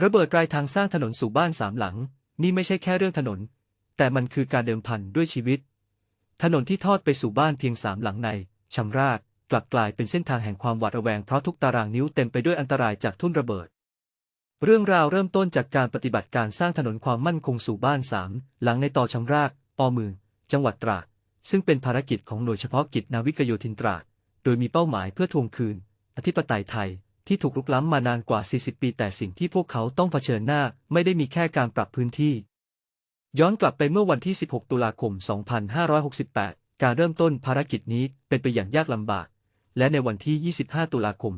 ระเบิดปลายทางสร้างถนนสู่บ้านสามหลัง นี่ไม่ใช่แค่เรื่องถนน แต่มันคือการเดิมพันด้วยชีวิต ถนนที่ทอดไปสู่บ้านเพียงสามหลังในชำรากกลับกลายเป็นเส้นทางแห่งความหวาดระแวงเพราะทุกตารางนิ้วเต็มไปด้วยอันตรายจากทุ่นระเบิด เรื่องราวเริ่มต้นจากการปฏิบัติการสร้างถนนความมั่นคงสู่บ้านสามหลังในต่อชำรากอเมืองจังหวัดตราดซึ่งเป็นภารกิจของหน่วยเฉพาะกิจนาวิกโยธินตราดโดยมีเป้าหมายเพื่อทวงคืน อธิปไตยไทย ที่ถูกรุกล้ำมานานกว่า 40 ปี แต่สิ่งที่พวกเขาต้องเผชิญหน้า ไม่ได้มีแค่การปรับพื้นที่ ย้อนกลับไปเมื่อวันที่ 16 ตุลาคม 2568 การเริ่มต้นภารกิจนี้เป็นไปอย่างยากลำบาก และในวันที่ 25 ตุลาคม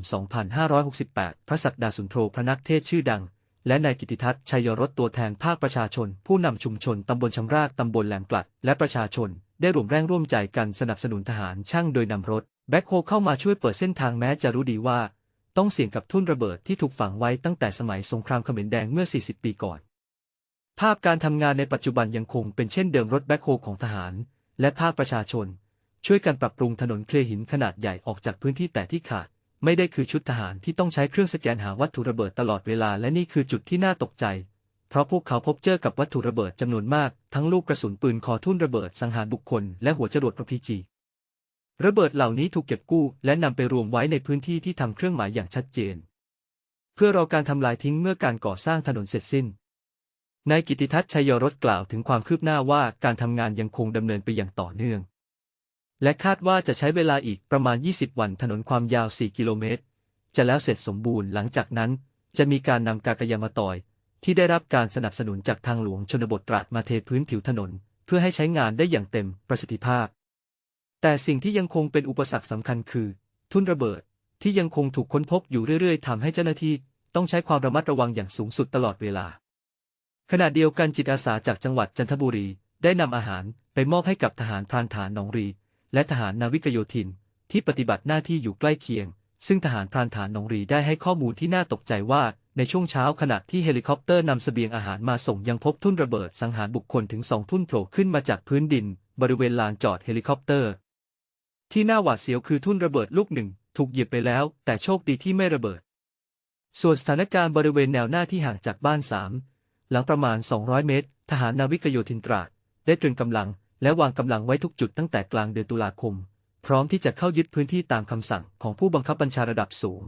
2568 พระศักดาสุนโธพระนักเทศชื่อดัง และนายกิติทัศน์ชัยรสตัวแทนภาคประชาชน ผู้นำชุมชนตำบลชำรากตำบลแหลมกลัด และประชาชน ได้ร่วมแรงร่วมใจกันสนับสนุนทหารช่างโดยนำรถแบ็คโฮเข้ามาช่วยเปิดเส้นทางแม้จะรู้ดีว่า ต้องเสี่ยงกับทุ่นระเบิดที่ถูกฝังไว้ตั้งแต่สมัยสงครามเขมรแดงเมื่อ 40 ปีก่อน ภาพการทำงานในปัจจุบันยังคงเป็นเช่นเดิมรถแบ็คโฮของทหาร และภาคประชาชน ช่วยกันปรับปรุงถนนเคลียหินขนาดใหญ่ออกจากพื้นที่แต่ที่ขาด ไม่ได้คือชุดทหารที่ต้องใช้เครื่องสแกนหาวัตถุระเบิดตลอดเวลาและนี่คือจุดที่น่าตกใจ เพราะพวกเขาพบเจอกับวัตถุระเบิดจำนวนมาก ทั้งลูกกระสุนปืนคอทุ่นระเบิดสังหารบุคคลและหัวจรวดปรพีจี ระเบิดเหล่านี้ถูกเก็บกู้และนำไปรวมไว้ในพื้นที่ที่ทำเครื่องหมายอย่างชัดเจน เพื่อรอการทำลายทิ้งเมื่อการก่อสร้างถนนเสร็จสิ้น นายกิติทัศน์ชัยยรสกล่าวถึงความคืบหน้าว่าการทำงานยังคงดำเนินไปอย่างต่อเนื่อง และคาดว่าจะใช้เวลาอีกประมาณ 20 วันถนนความยาว 4 กิโลเมตร จะแล้วเสร็จสมบูรณ์หลังจากนั้น จะมีการนำกากยามาตอย ที่ได้รับการสนับสนุนจากทางหลวงชนบทตราดมาเทพื้นผิวถนน เพื่อให้ใช้งานได้อย่างเต็มประสิทธิภาพ แต่สิ่งที่ยังคงเป็นอุปสรรคสำคัญคือ ทุ่นระเบิดที่ยังคงถูกค้นพบอยู่เรื่อยๆทำให้เจ้าหน้าที่ต้องใช้ความระมัดระวังอย่างสูงสุดตลอดเวลา ขณะเดียวกันจิตอาสาจากจังหวัดจันทบุรี ได้นำอาหารไปมอบให้กับทหารพรานฐานหนองรี และทหารนาวิกโยธิน ที่ปฏิบัติหน้าที่อยู่ใกล้เคียง ซึ่งทหารพรานฐานหนองรีได้ให้ข้อมูลที่น่าตกใจว่าในช่วงเช้าขณะที่เฮลิคอปเตอร์นำเสบียงอาหารมาส่งยังพบทุ่นระเบิดสังหารบุคคลถึงสองทุ่นโผล่ขึ้นมาจากพื้นดิน บริเวณลานจอดเฮลิคอปเตอร์ ที่น่าหวาดเสียวคือทุ่นระเบิดลูกหนึ่ง ถูกเหยียบไปแล้ว แต่โชคดีที่ไม่ระเบิด ส่วนสถานการณ์บริเวณแนวหน้าที่ห่างจากบ้านสามหลังประมาณ 200 เมตร ทหารนาวิกโยธินตราดได้ตรึงกำลัง และวางกำลังไว้ทุกจุดตั้งแต่กลางเดือนตุลาคม พร้อมที่จะเข้ายึดพื้นที่ตามคำสั่งของผู้บังคับบัญชาระดับสูง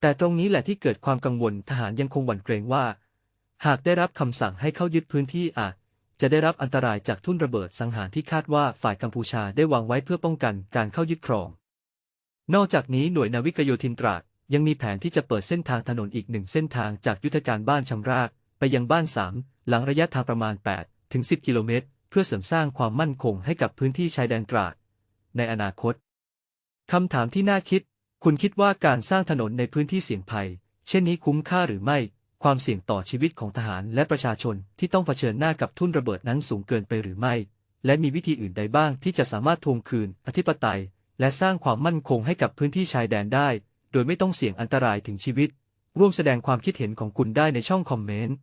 แต่ตรงนี้แหละที่เกิดความกังวลทหารยังคงหวั่นเกรงว่า หากได้รับคำสั่งให้เข้ายึดพื้นที่อาจ จะได้รับอันตรายจากทุ่นระเบิดสังหารที่คาดว่าฝ่ายกัมพูชาได้วางไว้เพื่อป้องกันการเข้ายึดครอง นอกจากนี้หน่วยนาวิกโยธินตราดยังมีแผนที่จะเปิดเส้นทางถนนอีกหนึ่งเส้นทางจากยุทธการบ้านชำรากไปยังบ้านสามหลังระยะทางประมาณ 8 ถึง 10 กิโลเมตร เพื่อเสริมสร้างความมั่นคงให้กับพื้นที่ชายแดนตราดในอนาคต คำถามที่น่าคิด คุณคิดว่าการสร้างถนนในพื้นที่เสี่ยงภัย เช่นนี้คุ้มค่าหรือไม่ ความเสี่ยงต่อชีวิตของทหารและประชาชนที่ต้องเผชิญหน้ากับทุ่นระเบิดนั้นสูงเกินไปหรือไม่ และมีวิธีอื่นใดบ้างที่จะสามารถทวงคืนอธิปไตย และสร้างความมั่นคงให้กับพื้นที่ชายแดนได้ โดยไม่ต้องเสี่ยงอันตรายถึงชีวิต ร่วมแสดงความคิดเห็นของคุณได้ในช่องคอมเมนต์